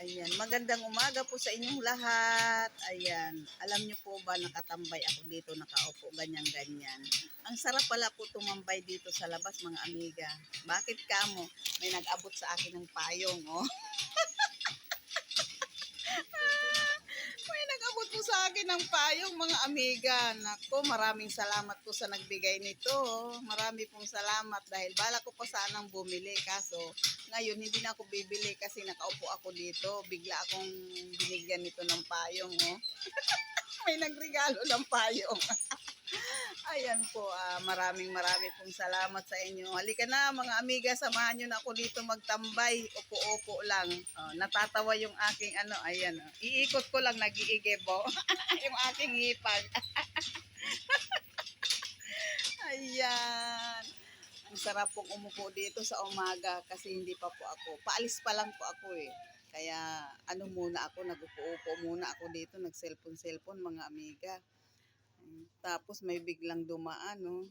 Ayan, magandang umaga po sa inyong lahat. Ayan, alam niyo po ba nakatambay ako dito, nakaupo, ganyan-ganyan. Ang sarap pala po tumambay dito sa labas, mga amiga. Bakit kamo? May nag-abot sa akin ng payong, oh. May nag-abot po sa akin ng payong, mga amiga. Nako, maraming salamat po sa nagbigay nito. Marami pong salamat dahil bala ko pa sanang bumili. Kaso, ngayon hindi na ako bibili kasi nakaupo ako dito. Bigla akong binigyan nito ng payong, oh. May nagregalo ng payong. Ayan po, ah, maraming maraming pong salamat sa inyo. Halika na mga amiga, samahan nyo na ako dito magtambay. Upo-upo lang. Oh, natatawa yung aking ano, ayan. oh. Iikot ko lang, nag-iigebo. yung aking hipag. ayan. Ang sarap pong umupo dito sa umaga kasi hindi pa po ako. Paalis pa lang po ako eh. Kaya ano muna ako, nag-upo-upo muna ako dito, nag-cellphone-cellphone mga amiga. Tapos may biglang dumaan, no?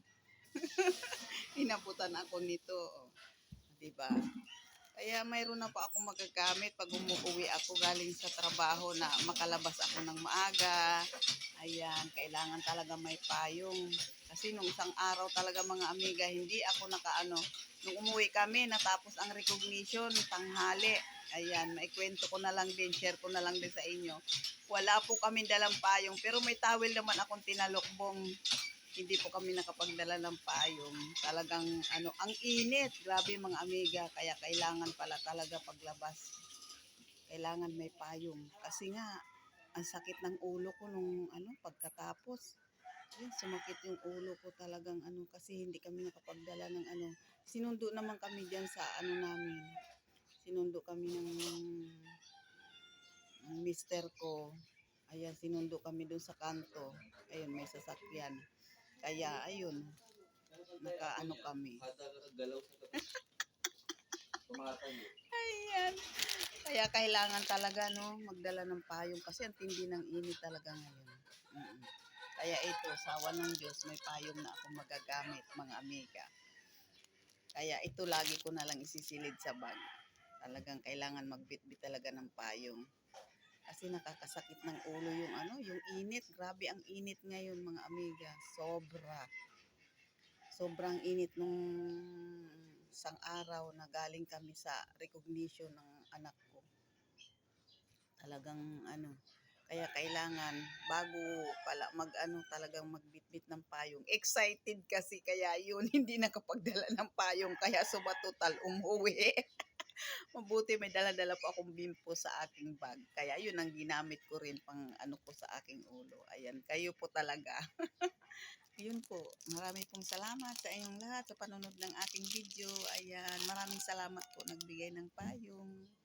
Inabutan ako nito. Oh. 'Di ba? Kaya mayroon na pa ako magagamit pag umuwi ako galing sa trabaho na makalabas ako ng maaga. Ayan, kailangan talaga may payong. Kasi nung isang araw talaga mga amiga, hindi ako nakaano. Nung umuwi kami, natapos ang recognition, tanghali. Ayan, maikwento ko na lang din, share ko na lang din sa inyo. Wala po kami dalang payong, pero may towel naman akong tinalokbong. Hindi po kami nakapagdala ng payong. Talagang ano, ang init. Grabe mga amiga, kaya kailangan pala talaga paglabas. Kailangan may payong. Kasi nga, ang sakit ng ulo ko nung ano, pagkatapos. Yun, sumakit yung ulo ko talagang ano, kasi hindi kami nakapagdala ng ano. Sinundo naman kami dyan sa ano namin. Sinundo kami ng ng mister ko. Ayan, sinundo kami doon sa kanto. Ayun, may sasakyan. Kaya, ayun, nakaano kami. Ayan. Kaya kailangan talaga, no, magdala ng payong kasi ang tindi ng init talaga ngayon. Kaya ito, sawa ng Diyos, may payong na ako magagamit, mga amiga. Kaya ito lagi ko na lang isisilid sa bag. Talagang kailangan magbitbit talaga ng payong. Kasi nakakasakit ng ulo yung ano, yung init. Grabe ang init ngayon mga amiga. Sobra. Sobrang init nung isang araw na galing kami sa recognition ng anak ko. Talagang ano, kaya kailangan bago pala mag ano talagang magbitbit ng payong. Excited kasi kaya yun hindi nakapagdala ng payong kaya subatotal umuwi. Mabuti may dala-dala po akong bimpo sa aking bag. Kaya yun ang ginamit ko rin pang ano ko sa aking ulo. Ayan, kayo po talaga. yun po. Marami pong salamat sa inyong lahat sa panonood ng aking video. Ayan, maraming salamat po nagbigay ng payong.